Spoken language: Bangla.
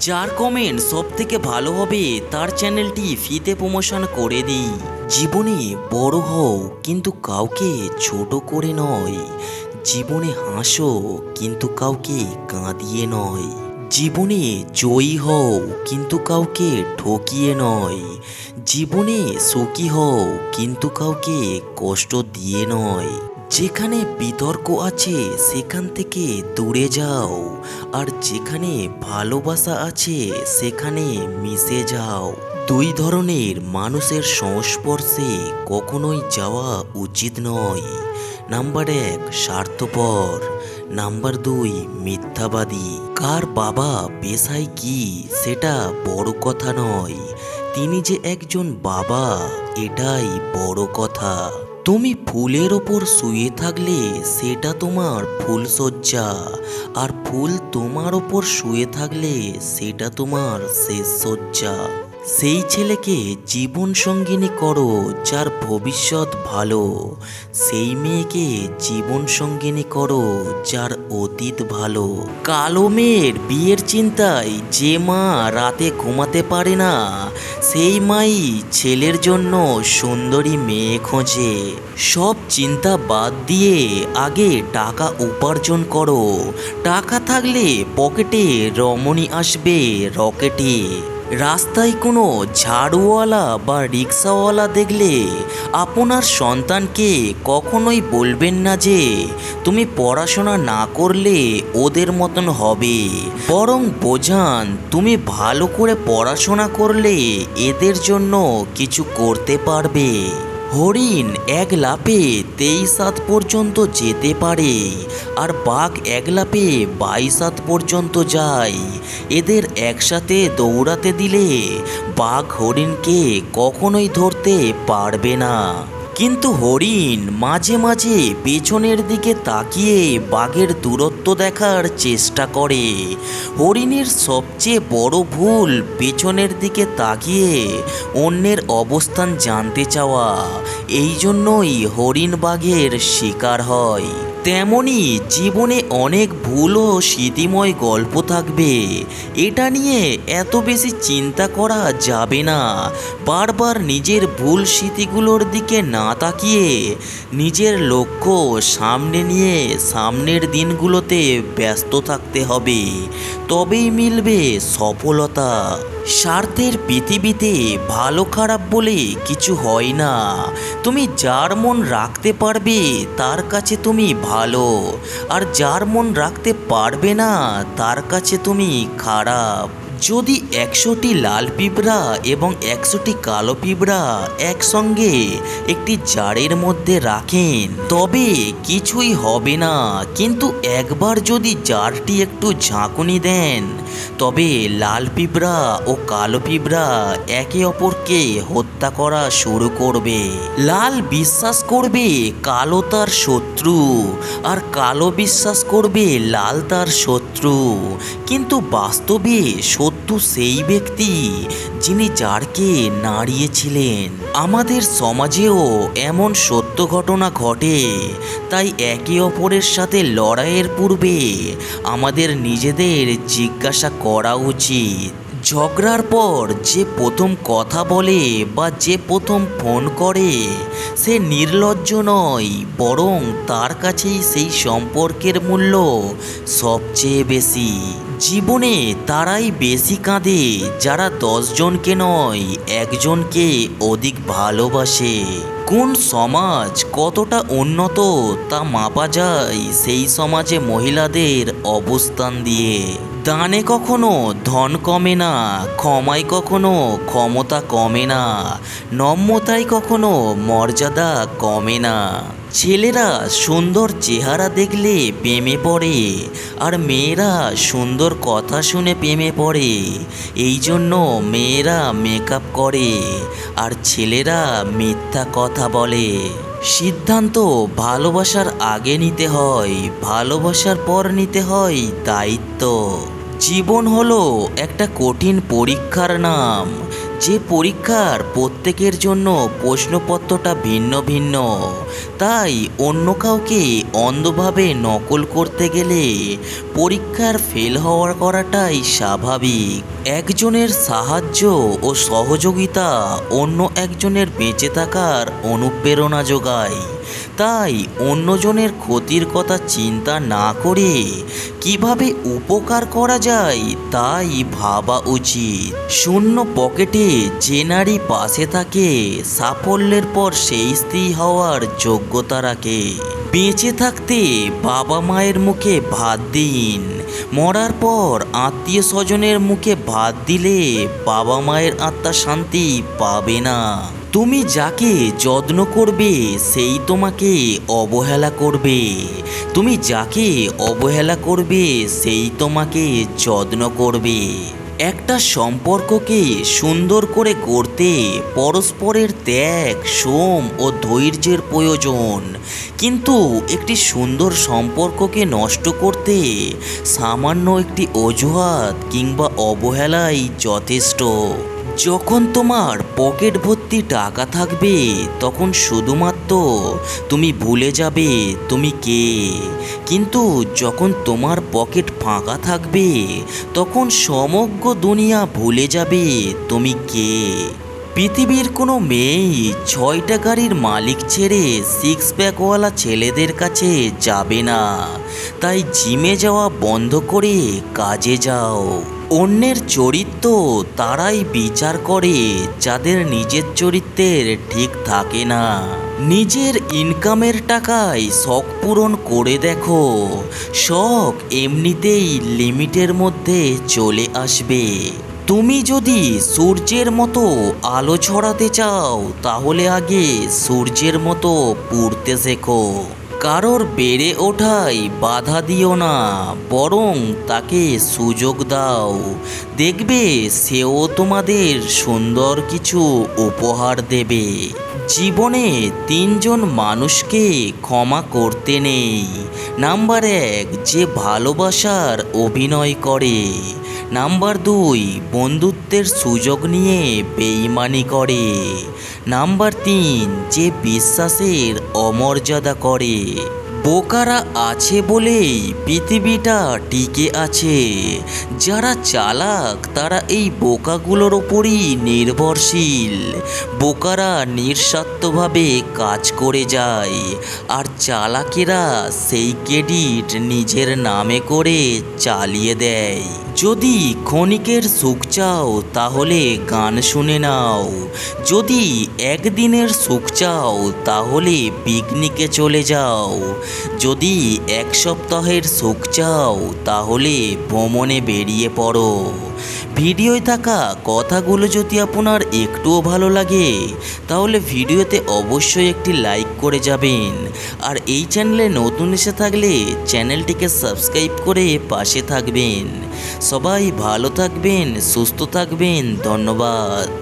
যার কমেন্ট সব থেকে ভালো হবে তার চ্যানেলটি ফিতে প্রমোশন করে দিই। জীবনে বড় হও, কিন্তু কাউকে ছোট করে নয়। জীবনে হাসো, কিন্তু কাউকে কাঁদিয়ে নয়। জীবনে জয়ী হও, কিন্তু কাউকে ঠকিয়ে নয়। জীবনে সুখী হও, কিন্তু কাউকে কষ্ট দিয়ে নয়। যেখানে বিতর্ক আছে, সেখান থেকে দূরে যাও। আর যেখানে ভালোবাসা আছে, সেখানে মিশে যাও। দুই ধরনের মানুষের সংস্পর্শে কখনোই যাওয়া উচিত নয়। নাম্বার এক, স্বার্থপর। নাম্বার দুই, মিথ্যাবাদী। কার বাবা পেশায় কি, সেটা বড় কথা নয়। তিনি যে একজন বাবা, এটাই বড় কথা। তুমি ফুলের ওপর শুয়ে থাকলে সেটা তোমার ফুলসজ্জা আর ফুল তোমার ওপর শুয়ে থাকলে সেটা তোমার শেষ সজ্জা সেই ছেলেকে জীবন সঙ্গিনী করো, যার ভবিষ্যৎ ভালো। সেই মেয়েকে জীবন সঙ্গিনী করো, যার অতীত ভালো। কালো মেয়ের বিয়ের চিন্তায় যে মা রাতে ঘুমাতে পারে না, সেই মাই ছেলের জন্য সুন্দরী মেয়ে খোঁজে। সব চিন্তা বাদ দিয়ে আগে টাকা উপার্জন করো। টাকা থাকলে পকেটে রমণী আসবে রকেটে। রাস্তায় কোনো ঝাড়ুওয়ালা বা রিক্সাওয়ালা দেখলে আপনার সন্তানকে কখনোই বলবেন না যে তুমি পড়াশোনা না করলে ওদের মতন হবে। বরং বোঝান, তুমি ভালো করে পড়াশোনা করলে এদের জন্য কিছু করতে পারবে। হরিণ এক লাপে তেইশ হাত পর্যন্ত যেতে পারে আর বাঘ এক লাপে বাইশ হাত পর্যন্ত যায়। এদের একসাথে দৌড়াতে দিলে বাঘ হরিণকে কখনোই ধরতে পারবে না। কিন্তু হরিণ মাঝে মাঝে পেছনের দিকে তাকিয়ে বাঘের দূরত্ব দেখার চেষ্টা করে। হরিণের সবচেয়ে বড় ভুল পেছনের দিকে তাকিয়ে অন্যের অবস্থান জানতে চাওয়া। এই জন্যই হরিণ বাঘের শিকার হয়। তেমনই জীবনে অনেক ভুল ও স্মৃতিময় গল্প থাকবে। এটা নিয়ে এত বেশি চিন্তা করা যাবে না। বারবার নিজের ভুল স্মৃতিগুলোর দিকে না তাকিয়ে নিজের লক্ষ্য সামনে নিয়ে সামনের দিনগুলোতে ব্যস্ত থাকতে হবে। তবেই মিলবে সফলতা। স্বার্থের পৃথিবীতে ভালো খারাপ বলে কিছু হয় না। তুমি যার মন রাখতে পারবে, তার কাছে তুমি ভালো। আর যার মন রাখতে পারবে না, তার কাছে তুমি খারাপ। যদি একশোটি লাল পিঁপড়া এবং একশোটি কালো পিঁপড়া একসঙ্গে একটি জারের মধ্যে রাখেন, তবে কিছুই হবে না। কিন্তু একবার যদি জারটি একটু ঝাঁকুনি দেন তবে লাল পিঁপড়া ও কালো পিঁপড়া একে অপরকে হত্যা করা শুরু করবে। লাল বিশ্বাস করবে কালো তার শত্রু আর কালো বিশ্বাস করবে লাল তার শত্রু। কিন্তু বাস্তবে শত্রু সেই ব্যক্তি যিনি যারকে নাড়িয়েছিলেন। আমাদের সমাজেও এমন সত্য ঘটনা ঘটে, তাই একে অপরের সাথে লড়াইয়ের পূর্বে আমাদের নিজেদের জিজ্ঞাসা করা উচিত। ঝগড়ার পর যে প্রথম কথা বলে বা যে প্রথম ফোন করে, সে নির্লজ্জ নয়, বরং তার কাছেই সেই সম্পর্কের মূল্য সবচেয়ে বেশি। জীবনে তারাই বেশি কাঁদে যারা দশজনকে নয়, একজনকে অধিক ভালোবাসে। কোন সমাজ কতটা উন্নত তা মাপা যায় সেই সমাজে মহিলাদের অবস্থান দিয়ে। দানে কখনো ধন কমে না, ক্ষমায় কখনো ক্ষমতা কমে না নম্যতায় কখনো মর্যাদা কমে না। ছেলেরা সুন্দর চেহারা দেখলে প্রেমে পড়ে আর মেয়েরা সুন্দর কথা শুনে প্রেমে পড়ে। এই জন্য মেয়েরা মেকআপ করে আর ছেলেরা মিথ্যা কথা বলে। সিদ্ধান্ত ভালোবাসার আগে নিতে হয়, ভালোবাসার পর নিতে হয় দায়িত্ব। জীবন হলো একটা কঠিন পরীক্ষার নাম যে পরীক্ষার প্রত্যেকের জন্য প্রশ্নপত্রটা ভিন্ন ভিন্ন, তাই অন্য কাউকে অন্ধভাবে নকল করতে গেলে পরীক্ষার ফেল হওয়ার করাটাই স্বাভাবিক। একজনের সাহায্য ও সহযোগিতা অন্য একজনের বেঁচে থাকার অনুপ্রেরণা যোগায়। তাই অন্যজনের ক্ষতির কথা চিন্তা না করে কীভাবে উপকার করা যায় তাই ভাবা উচিত। শূন্য পকেটে যে নারী পাশে থাকে সাফল্যের পর সেই স্ত্রী হওয়ার যোগ্যতা রাখে। বেঁচে থাকতে বাবা মায়ের মুখে ভাত দিন। মরার পর আত্মীয় স্বজনের মুখে ভাত দিলে বাবা মায়ের আত্মা শান্তি পাবে না। তুমি যাকে যত্ন করবে, সেই তোমাকে অবহেলা করবে। তুমি যাকে অবহেলা করবে, সেই তোমাকে যত্ন করবে। একটা সম্পর্ককে সুন্দর করে গড়তে পরস্পরের ত্যাগ, সোম ও ধৈর্যের প্রয়োজন। কিন্তু একটি সুন্দর সম্পর্ককে নষ্ট করতে সামান্য একটি অজুহাত কিংবা অবহেলাই যথেষ্ট। যখন তোমার পকেট ভর্তি টাকা থাকবে, তখন শুধুমাত্র তুমি ভুলে যাবে তুমি কে। কিন্তু যখন তোমার পকেট ফাঁকা থাকবে, তখন সমগ্র দুনিয়া ভুলে যাবে তুমি কে। পৃথিবীর কোনো মেয়েই ছয়টা গাড়ির মালিক ছেড়ে সিক্স প্যাকওয়ালা ছেলেদের কাছে যাবে না। তাই জিমে যাওয়া বন্ধ করে কাজে যাও। অন্যের চরিত্র তারাই বিচার করে, যাদের নিজের চরিত্রের ঠিক থাকে না। নিজের ইনকামের টাকায় শখ পূরণ করে দেখো। শখ এমনিতেই লিমিটের মধ্যে চলে আসবে। তুমি যদি সূর্যের মতো আলো ছড়াতে চাও, তাহলে আগে সূর্যের মতো পুড়তে শেখো। কারোর বেড়ে ওঠাই বাধা দিও না, বরং তাকে সুযোগ দাও। দেখবে সেও তোমাদের সুন্দর কিছু উপহার দেবে। জীবনে তিনজন মানুষকে ক্ষমা করতে নেই। নাম্বার এক, যে ভালোবাসার অভিনয় করে। নাম্বার দুই বন্ধুত্বের সুযোগ নিয়ে বেইমানি করে। নাম্বার তিন যে বিশ্বাসের অমর্যাদা করে। বোকারা আছে বলেই পৃথিবীটা টিকে আছে। যারা চালাক, তারা এই বোকাগুলোর ওপরই নির্ভরশীল। বোকারা নিঃস্বার্থভাবে কাজ করে যায়। আর চালাকেরা সেই ক্রেডিট নিজের নামে করে চালিয়ে দেয়। যদি ক্ষণিকের সুখ চাও, তাহলে গান শুনে নাও। যদি একদিনের সুখ চাও, তাহলে পিকনিকে চলে যাও। যদি এক সপ্তাহের সুখ চাও, তাহলে ভ্রমণে বেরিয়ে পড়ো। ভিডিওয় থাকা কথাগুলো যদি আপনার একটুও ভালো লাগে, তাহলে ভিডিওতে অবশ্যই একটি লাইক করে যাবেন। আর এই চ্যানেলে নতুন এসে থাকলে চ্যানেলটিকে সাবস্ক্রাইব করে পাশে থাকবেন। সবাই ভালো থাকবেন, সুস্থ থাকবেন, ধন্যবাদ।